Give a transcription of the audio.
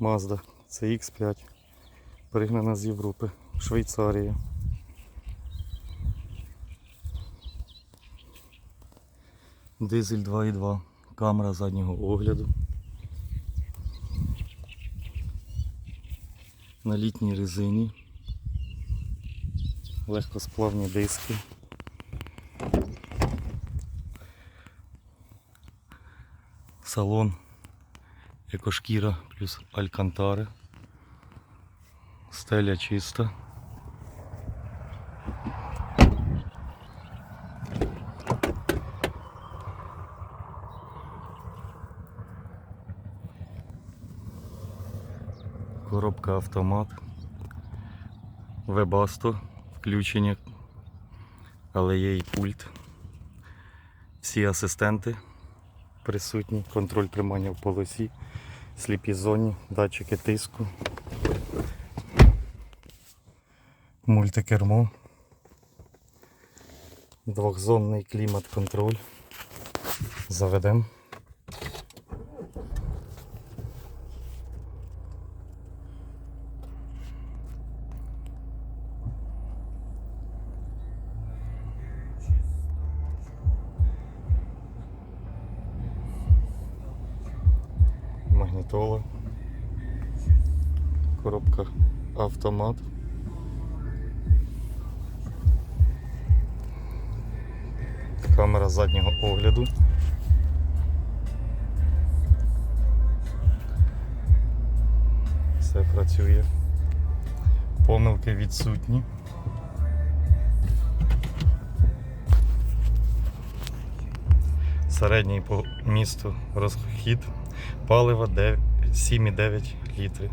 Mazda CX5. Пригнана з Європи, Швейцарія. Дизель 2.2, камера заднього огляду. На літній резині. Легкосплавні диски. Салон екошкіра плюс алькантари. Стеля чиста. Коробка автомат. Вебасто включення, але є і пульт. Всі асистенти присутні, контроль тримання в полосі, сліпій зоні, датчики тиску, мультикермо, двохзонний клімат-контроль. Заведемо. Магнітола, коробка автомат. Камера заднього огляду. Все працює. Помилки відсутні. Середній по місту розхід палива 7,9 літри.